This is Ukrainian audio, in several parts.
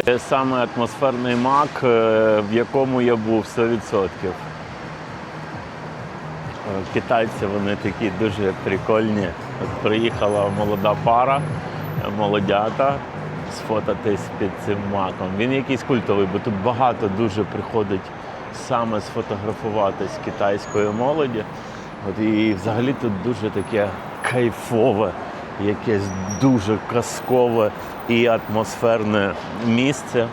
Це саме атмосферний мак, е, в якому я був 100%. Е, Китайці вони такі дуже прикольні. От приїхала молода пара, е, молодята сфотатись під цим маком. Він якийсь культовий, бо тут багато дуже приходить саме сфотографуватись китайської молоді. От і взагалі тут дуже таке кайфове, якесь дуже казкове і атмосферне місце.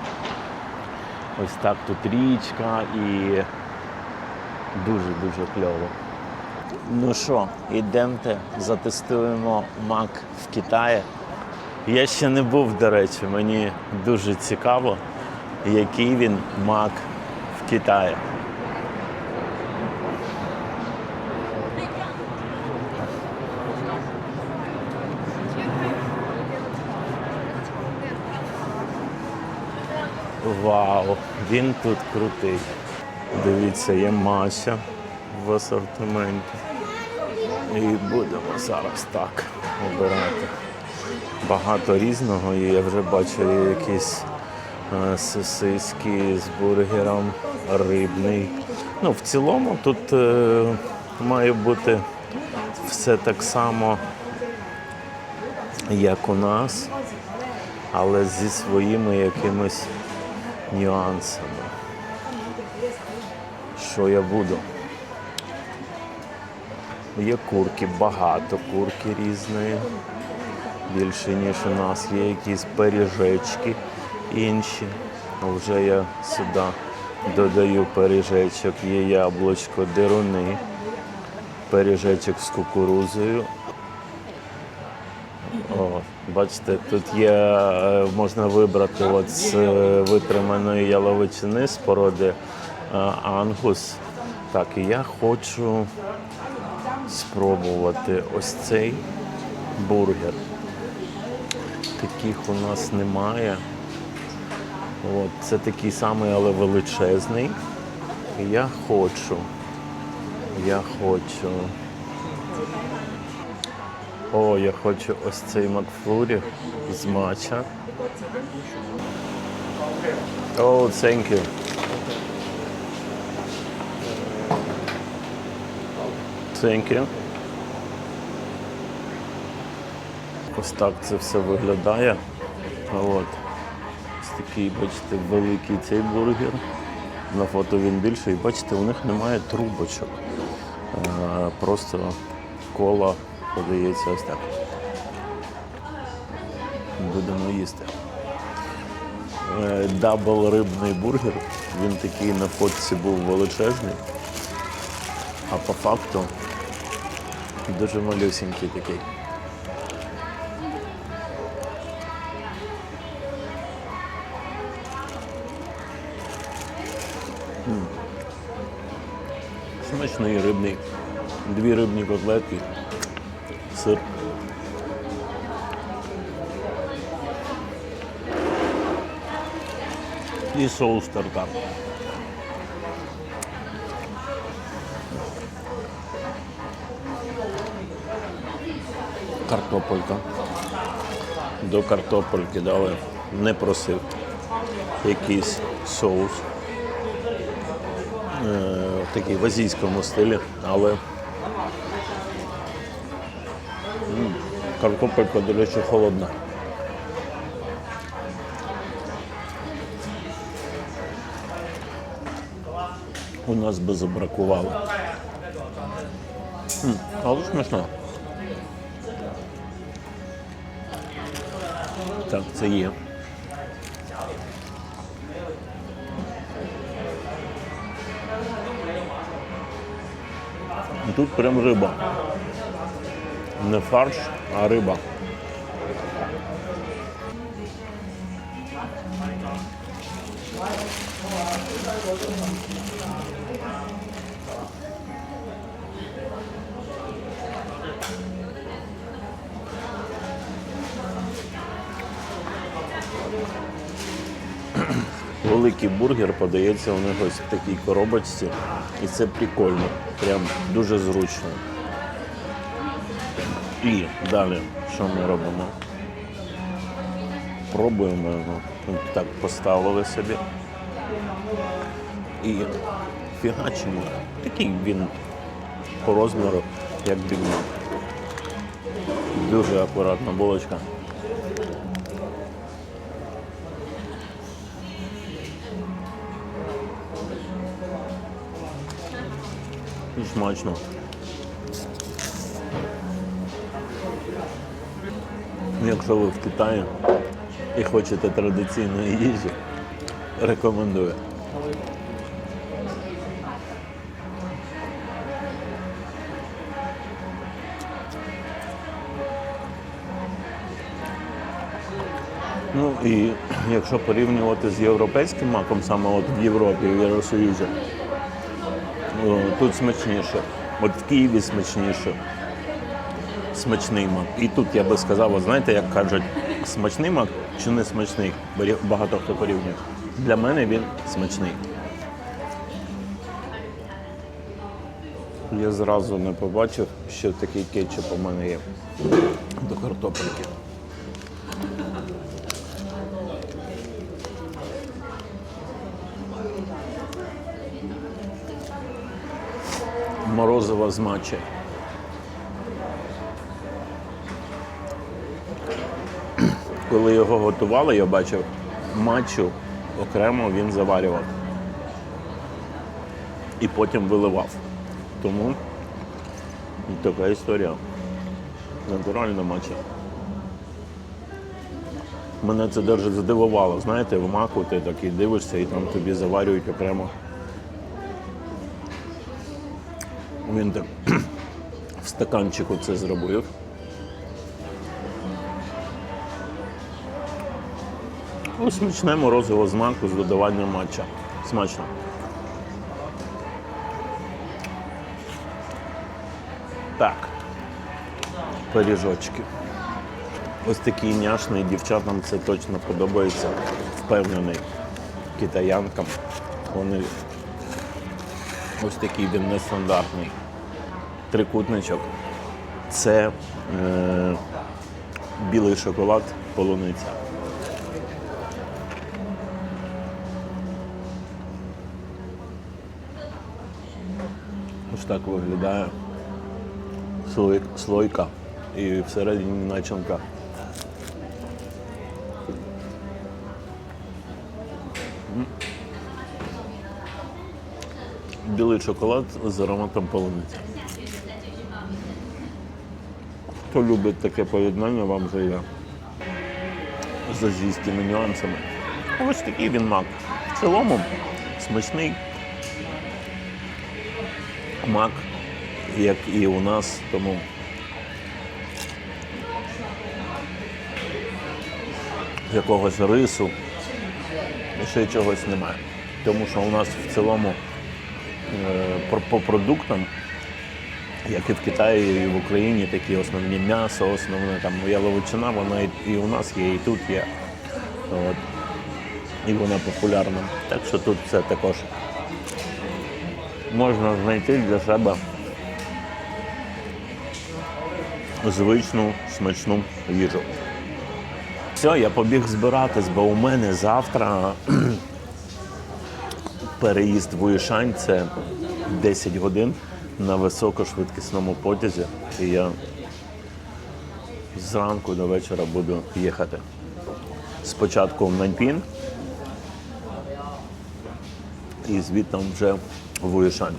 Ось так тут річка і дуже-дуже кльово. Ну що, йдемте, затестуємо мак в Китаї. Я ще не був, до речі, мені дуже цікаво, який він мак в Китаї. Вау, він тут крутий. Дивіться, є мася в асортименті. І будемо зараз так обирати. Багато різного, і я вже бачу якісь е, сосиски з бургером, рибний. Ну, в цілому тут е, має бути все так само, як у нас, але зі своїми якимись нюансами. Що я буду? Є курки, багато курки різної. Більше, ніж у нас. Є якісь пиріжечки інші. Вже я сюди додаю пиріжечок, є яблучко, дируни, пиріжечок з кукурузою. Бачите, тут є, е, можна вибрати от з е, витриманої яловичини з е, ангус. Так, і я хочу спробувати ось цей бургер. Таких у нас немає. От, це такий самий, але величезний. Я хочу. Я хочу. О, я хочу ось цей Макфлурі з матча. О, thank you. Thank you. Ось так це все виглядає. От. Ось такий, бачите, великий цей бургер. На фото він більший. Бачите, у них немає трубочок. Е, Просто кола подається ось так. Будемо їсти. Е, Дабл рибний бургер. Він такий на фотці був величезний. А по факту дуже малюсенький такий. Смачний рибний. Дві рибні котлетки, сир. І соус тартар. Картопелька. До картопельки дали, не просив. Якийсь соус. Е, такий в азійському стилі, але картопелька, до речі, холодна. У нас би забракувало. Але смачно. Так, це є. Тут прям риба. Не фарш, а риба. Великий бургер подається у них ось в такій коробочці. І це прикольно. Прям дуже зручно. І далі, що ми робимо? Пробуємо його. Так поставили собі. І фігачимо. Такий він по розміру, як бігмак. Дуже акуратна булочка. І смачно. Якщо ви в Китаї і хочете традиційної їжі, рекомендую. Ну і якщо порівнювати з європейським маком, саме от в Європі, в Євросоюзі, тут смачніше. От в Києві смачніше. Смачний мак. І тут я би сказав, от знаєте, як кажуть, смачний мак чи не смачний? Багато хто порівнює. Для мене він смачний. Я зразу не побачив, що такий кетчуп у мене є до картопельки. Морозиво з матчі. Коли його готували, я бачив матчу окремо він заварював і потім виливав. Тому така історія. Натуральна матча. Мене це дуже здивувало. Знаєте, в маку ти такий дивишся і там тобі заварюють окремо. Він так в стаканчику це зробив. Ну, смачне морозиво з з додаванням матча. Смачно. Так. Пиріжочки. Ось такий няшний, дівчатам це точно подобається. Впевнений китаянкам. Вони ось такий він нестандартний. Трикутничок. Це е, білий шоколад, полуниця. Ось так виглядає слойка і всередині начинка. Білий шоколад з ароматом полуниці. Хто любить таке поєднання, вам зайде. З азійськими нюансами. Ось такий він мак. В цілому смачний мак, як і у нас, тому якогось рису, ще чогось немає. Тому що у нас в цілому е, по продуктам, як і в Китаї, і в Україні, такі основні м'ясо, основне там яловичина, вона і у нас є, і тут є. От. І вона популярна. Так що тут це також можна знайти для себе звичну смачну їжу. Все, я побіг збиратись, бо у мене завтра переїзд в Уїшань це 10 годин на високошвидкісному потязі. І я зранку до вечора буду їхати. Спочатку в Наньпін і звідти вже в Уїшань.